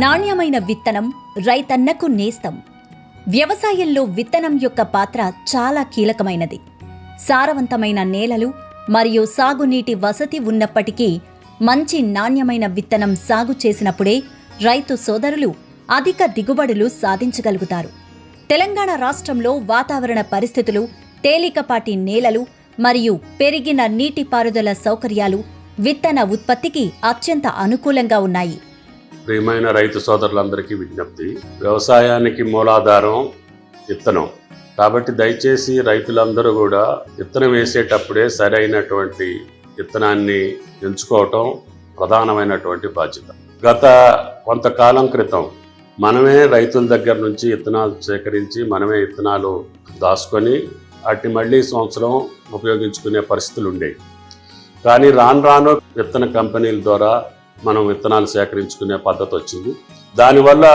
నాణ్యమైన విత్తనం రైతన్నకు నేస్తం. వ్యవసాయంలో విత్తనం యొక్క పాత్ర చాలా కీలకమైనది. సారవంతమైన నేలలు మరియు సాగునీటి వసతి ఉన్నప్పటికీ మంచి నాణ్యమైన విత్తనం సాగు చేసినప్పుడే రైతు సోదరులు అధిక దిగుబడులు సాధించగలుగుతారు. తెలంగాణ రాష్ట్రంలో వాతావరణ పరిస్థితులు తేలికపాటి నేలలు మరియు పెరిగిన నీటిపారుదల సౌకర్యాలు విత్తన ఉత్పత్తికి అత్యంత అనుకూలంగా ఉన్నాయి. ప్రియమైన రైతు సోదరులందరికీ విజ్ఞప్తి. వ్యవసాయానికి మూలాధారం విత్తనం. కాబట్టి దయచేసి రైతులందరూ కూడా విత్తనం వేసేటప్పుడే సరైనటువంటి విత్తనాన్ని ఎంచుకోవటం ప్రధానమైనటువంటి బాధ్యత. గత కొంతకాలం క్రితం మనమే రైతుల దగ్గర నుంచి విత్తనాలు సేకరించి మనమే విత్తనాలు దాచుకొని వాటిని మళ్ళీ సంవత్సరం ఉపయోగించుకునే పరిస్థితులు ఉండేవి. కానీ రాను రాను విత్తన కంపెనీల ద్వారా మనం విత్తనాలు సేకరించుకునే పద్ధతి వచ్చింది. దానివల్ల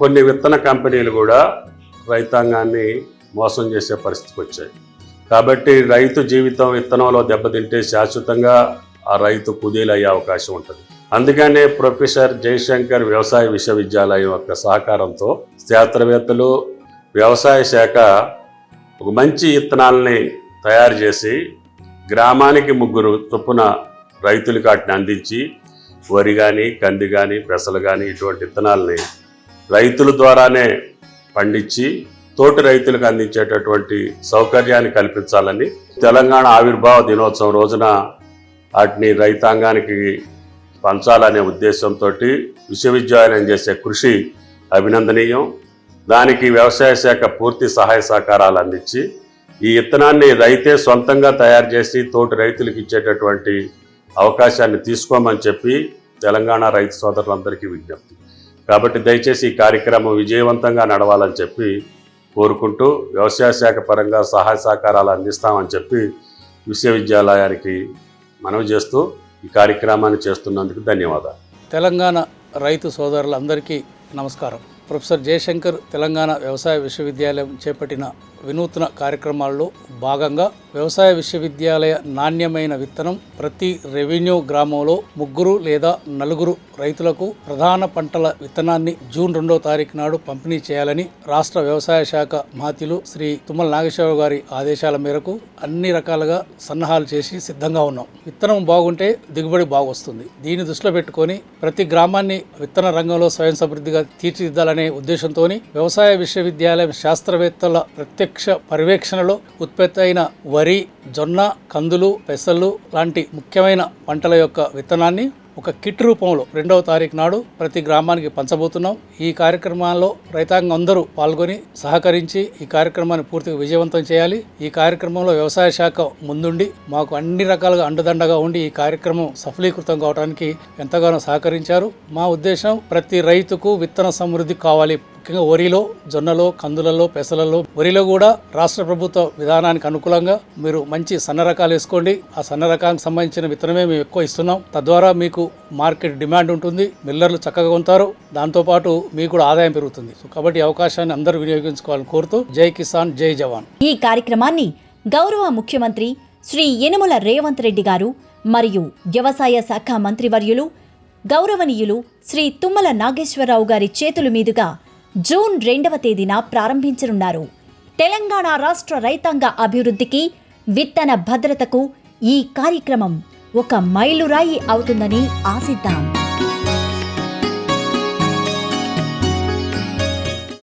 కొన్ని విత్తన కంపెనీలు కూడా రైతాంగాన్ని మోసం చేసే పరిస్థితికి వచ్చాయి. కాబట్టి రైతు జీవితం విత్తనంలో దెబ్బతింటే శాశ్వతంగా ఆ రైతు కుదేలయ్యే అవకాశం ఉంటుంది. అందుకనే ప్రొఫెసర్ జయశంకర్ వ్యవసాయ విశ్వవిద్యాలయం యొక్క సహకారంతో శాస్త్రవేత్తలు వ్యవసాయ శాఖ ఒక మంచి విత్తనాలని తయారు చేసి గ్రామానికి ముగ్గురు చొప్పున రైతులకు వాటిని అందించి వరి కానీ కంది కానీ పెసలు కానీ ఇటువంటి విత్తనాలని రైతుల ద్వారానే పండించి తోటి రైతులకు అందించేటటువంటి సౌకర్యాన్ని కల్పించాలని తెలంగాణ ఆవిర్భావ దినోత్సవం రోజున వాటిని రైతాంగానికి పంచాలనే ఉద్దేశంతో విశ్వవిద్యాలయం చేసే కృషి అభినందనీయం. దానికి వ్యవసాయ శాఖ పూర్తి సహాయ సహకారాలు అందించి ఈ విత్తనాన్ని రైతే సొంతంగా తయారు చేసి తోటి రైతులకు ఇచ్చేటటువంటి అవకాశాన్ని తీసుకోమని చెప్పి తెలంగాణ రైతు సోదరులందరికీ విజ్ఞప్తి. కాబట్టి దయచేసి ఈ కార్యక్రమం విజయవంతంగా నడవాలని చెప్పి కోరుకుంటూ వ్యవసాయ శాఖ పరంగా సహాయ సహకారాలు అందిస్తామని చెప్పి విశ్వవిద్యాలయానికి మనవి చేస్తూ ఈ కార్యక్రమాన్ని చేస్తున్నందుకు ధన్యవాదాలు. తెలంగాణ రైతు సోదరులందరికీ నమస్కారం. ప్రొఫెసర్ జయశంకర్ తెలంగాణ వ్యవసాయ విశ్వవిద్యాలయం చేపట్టిన వినూత్న కార్యక్రమాల్లో భాగంగా వ్యవసాయ విశ్వవిద్యాలయ నాణ్యమైన విత్తనం ప్రతి రెవెన్యూ గ్రామంలో ముగ్గురు లేదా నలుగురు రైతులకు ప్రధాన పంటల విత్తనాన్ని జూన్ రెండో తారీఖు నాడు పంపిణీ చేయాలని రాష్ట్ర వ్యవసాయ శాఖ మాతిలు శ్రీ తుమ్మల నాగేశ్వరరావు గారి ఆదేశాల మేరకు అన్ని రకాలుగా సన్నాహాలు చేసి సిద్ధంగా ఉన్నాం. విత్తనం బాగుంటే దిగుబడి బాగొస్తుంది. దీన్ని దృష్టిలో పెట్టుకొని ప్రతి గ్రామాన్ని విత్తన రంగంలో స్వయం సమృద్ధిగా తీర్చిదిద్దాలనే ఉద్దేశంతో వ్యవసాయ విశ్వవిద్యాలయం శాస్త్రవేత్తల ప్రత్యేక ప్రత్యక్ష పర్యవేక్షణలో ఉత్పత్తి అయిన వరి జొన్న కందులు పెసలు లాంటి ముఖ్యమైన పంటల యొక్క విత్తనాన్ని ఒక కిట్ రూపంలో రెండవ తారీఖు నాడు ప్రతి గ్రామానికి పంచబోతున్నాం. ఈ కార్యక్రమాల్లో రైతాంగం అందరూ పాల్గొని సహకరించి ఈ కార్యక్రమాన్ని పూర్తిగా విజయవంతం చేయాలి. ఈ కార్యక్రమంలో వ్యవసాయ శాఖ ముందుండి మాకు అన్ని రకాలుగా అండదండగా ఉండి ఈ కార్యక్రమం సఫలీకృతం కావడానికి ఎంతగానో సహకరించారు. మా ఉద్దేశం ప్రతి రైతుకు విత్తన సమృద్ధి కావాలి. ముఖ్యంగా వరిలో జొన్నలో కందులలో పెసలలో వరిలో కూడా రాష్ట్ర ప్రభుత్వ విధానానికి అనుకూలంగా మీరు మంచి సన్న రకాలు వేసుకోండి. ఆ సన్న రకానికి సంబంధించిన విత్తనమే మేము ఎక్కువ ఇస్తున్నాం. తద్వారా మీకు మార్కెట్ డిమాండ్ ఉంటుంది మిల్లర్లు చక్కగా ఉంటారు దాంతోపాటు మీకు కూడా ఆదాయం పెరుగుతుంది. సో కాబట్టి అవకాశాన్ని అందరూ వినియోగించుకోవాలని కోరుతూ జై కిసాన్ జై జవాన్. ఈ కార్యక్రమాన్ని గౌరవ ముఖ్యమంత్రి శ్రీ యనుమల రేవంత్ రెడ్డి గారు మరియు వ్యవసాయ శాఖ మంత్రివర్యులు గౌరవనీయులు శ్రీ తుమ్మల నాగేశ్వరరావు గారి చేతుల మీదుగా జూన్ రెండవ తేదీన ప్రారంభించనున్నారు. తెలంగాణ రాష్ట్ర రైతాంగ అభివృద్ధికి విత్తన భద్రతకు ఈ కార్యక్రమం ఒక మైలురాయి అవుతుందని ఆశిద్దాం.